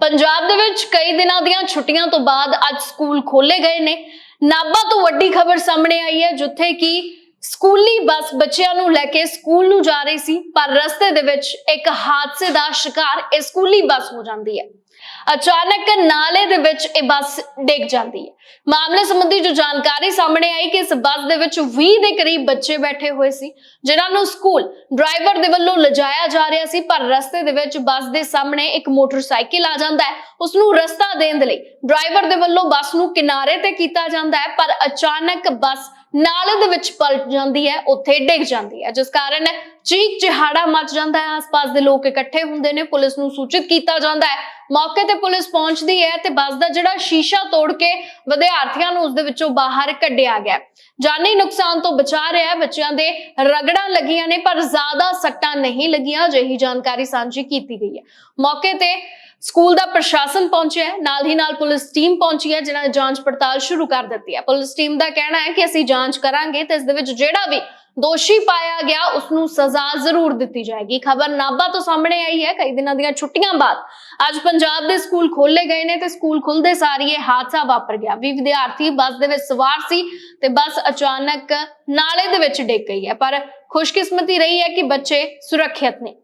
ਪੰਜਾਬ ਦੇ ਵਿੱਚ ਕਈ ਦਿਨਾਂ ਦੀਆਂ ਛੁੱਟੀਆਂ ਤੋਂ ਬਾਅਦ ਅੱਜ ਸਕੂਲ ਖੋਲੇ ਗਏ ਨੇ। ਨਾਭਾ ਤੋਂ ਵੱਡੀ ਖਬਰ ਸਾਹਮਣੇ ਆਈ ਹੈ, ਜਿੱਥੇ ਕਿ ਸਕੂਲੀ ਬੱਸ ਬੱਚਿਆਂ ਨੂੰ ਲੈ ਕੇ ਸਕੂਲ ਨੂੰ ਜਾ ਰਹੀ ਸੀ, ਪਰ ਰਸਤੇ ਦੇ ਵਿੱਚ ਇੱਕ ਹਾਦਸੇ ਦਾ ਸ਼ਿਕਾਰ ਇਹ ਸਕੂਲੀ ਬੱਸ ਹੋ ਜਾਂਦੀ ਹੈ। ਅਚਾਨਕ ਨਾਲੇ ਦੇ ਵਿੱਚ ਇਹ ਬੱਸ ਡਿੱਗ ਜਾਂਦੀ ਹੈ। ਮਾਮਲੇ ਸੰਬੰਧੀ ਜੋ ਜਾਣਕਾਰੀ ਸਾਹਮਣੇ ਆਈ ਕਿ ਇਸ ਬੱਸ ਦੇ ਵਿੱਚ 20 ਦੇ ਕਰੀਬ ਬੱਚੇ ਬੈਠੇ ਹੋਏ ਸੀ, ਜਿਨ੍ਹਾਂ ਨੂੰ ਸਕੂਲ ਡਰਾਈਵਰ ਦੇ ਵੱਲੋਂ ਲਿਜਾਇਆ ਜਾ ਰਿਹਾ ਸੀ, ਪਰ ਰਸਤੇ ਦੇ ਵਿੱਚ ਬੱਸ ਦੇ ਸਾਹਮਣੇ ਇੱਕ ਮੋਟਰਸਾਈਕਲ ਆ ਜਾਂਦਾ ਹੈ। ਉਸ ਨੂੰ ਰਸਤਾ ਦੇਣ ਦੇ ਲਈ ਡਰਾਈਵਰ ਦੇ ਵੱਲੋਂ ਬੱਸ ਨੂੰ ਕਿਨਾਰੇ ਤੇ ਕੀਤਾ ਜਾਂਦਾ ਹੈ, ਪਰ ਅਚਾਨਕ ਬੱਸ ਨਾਲੇ ਦੇ ਵਿੱਚ ਪਲਟ ਜਾਂਦੀ ਹੈ, ਉੱਥੇ ਡਿੱਗ ਜਾਂਦੀ ਹੈ। ਜਿਸ ਕਾਰਨ ਚੀਕ ਚਿਹਾੜਾ ਮਚ ਜਾਂਦਾ ਹੈ। ਆਸ-ਪਾਸ ਦੇ ਲੋਕ ਇਕੱਠੇ ਹੁੰਦੇ ਨੇ। ਪੁਲਿਸ ਨੂੰ ਸੂਚਿਤ ਕੀਤਾ ਜਾਂਦਾ ਹੈ ਮੌਕੇ ਤੇ ਪੁਲਿਸ ਪਹੁੰਚਦੀ ਹੈ ਤੇ ਬੱਸ ਦਾ ਜਿਹੜਾ ਸ਼ੀਸ਼ਾ ਤੋੜ ਕੇ ਵਿਦਿਆਰਥੀਆਂ ਨੂੰ ਉਸ ਦੇ ਵਿੱਚੋਂ ਬਾਹਰ ਕੱਢਿਆ ਗਿਆ ਜਾਨੀ ਨੁਕਸਾਨ ਤੋਂ ਬਚਾ ਰਿਹਾ ਬੱਚਿਆਂ ਦੇ ਰਗੜਾਂ ਲੱਗੀਆਂ ਨੇ, ਪਰ ਜ਼ਿਆਦਾ ਸੱਟਾਂ ਨਹੀਂ ਲੱਗੀਆਂ। ਜਿਹੀ ਜਾਣਕਾਰੀ ਸਾਂਝੀ ਕੀਤੀ ਗਈ ਹੈ। ਮੌਕੇ ਤੇ ਸਕੂਲ ਦਾ ਪ੍ਰਸ਼ਾਸਨ ਪਹੁੰਚਿਆ ਹੈ। ਨਾਲ ਹੀ ਨਾਲ ਪੁਲਿਸ ਟੀਮ ਪਹੁੰਚੀ ਹੈ, ਜਿਨ੍ਹਾਂ ਨੇ ਜਾਂਚ ਪੜਤਾਲ ਸ਼ੁਰੂ ਕਰ ਦਿੱਤੀ ਹੈ। ਪੁਲਿਸ ਟੀਮ ਦਾ ਕਹਿਣਾ ਹੈ ਕਿ ਅਸੀਂ ਜਾਂਚ ਕਰਾਂਗੇ ਤੇ ਇਸ ਦੇ ਵਿੱਚ ਜਿਹੜਾ ਵੀ ਦੋਸ਼ੀ ਪਾਇਆ ਗਿਆ ਉਸ ਨੂੰ ਸਜ਼ਾ ਜ਼ਰੂਰ ਦਿੱਤੀ ਜਾਏਗੀ। ਖਬਰ ਨਾਭਾ ਤੋਂ ਸਾਹਮਣੇ ਆਈ ਹੈ। ਕਈ ਦਿਨਾਂ ਦੀਆਂ ਛੁੱਟੀਆਂ ਬਾਅਦ ਅੱਜ ਪੰਜਾਬ ਦੇ ਸਕੂਲ ਖੋਲੇ ਗਏ ਨੇ ਤੇ ਸਕੂਲ ਖੁੱਲਦੇ ਸਾਰ ਇਹ ਹਾਦਸਾ ਵਾਪਰ ਗਿਆ। ਵੀ ਵਿਦਿਆਰਥੀ ਬੱਸ ਦੇ ਵਿੱਚ ਸਵਾਰ ਸੀ ਤੇ ਬੱਸ ਅਚਾਨਕ ਨਾਲੇ ਦੇ ਵਿੱਚ ਡਿੱਗ ਗਈ ਹੈ। ਪਰ ਖੁਸ਼ਕਿਸਮਤੀ ਰਹੀ ਹੈ ਕਿ ਬੱਚੇ ਸੁਰੱਖਿਅਤ ਨੇ।